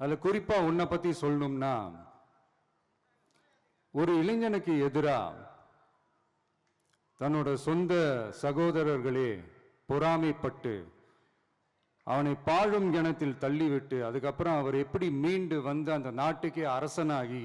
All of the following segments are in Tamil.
அதில் குறிப்பாக உன்னை பற்றி சொல்லணும்னா ஒரு இளைஞனுக்கு எதிராக தன்னோட சொந்த சகோதரர்களே பொறாமைப்பட்டு அவனை பாழும் கிணத்தில் தள்ளிவிட்டு அதுக்கப்புறம் அவர் எப்படி மீண்டு வந்து அந்த நாட்டுக்கே அரசனாகி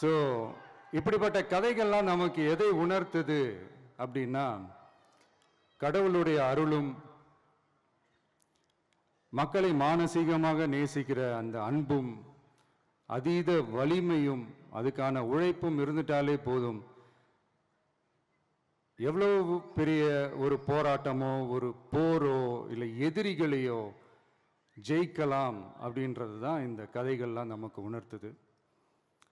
ஸோ இப்படிப்பட்ட கதைகள்லாம் நமக்கு எதை உணர்த்துது அப்படின்னா கடவுளுடைய அருளும் மக்களை மானசீகமாக நேசிக்கிற அந்த அன்பும் அதீத வலிமையும் அதுக்கான உழைப்பும் இருந்துட்டாலே போதும். எவ்வளவு பெரிய ஒரு போராட்டமோ ஒரு போரோ இல்லை எதிரிகளையோ ஜெயிக்கலாம் அப்படின்றது தான் இந்த கதைகள்லாம் நமக்கு உணர்த்துது.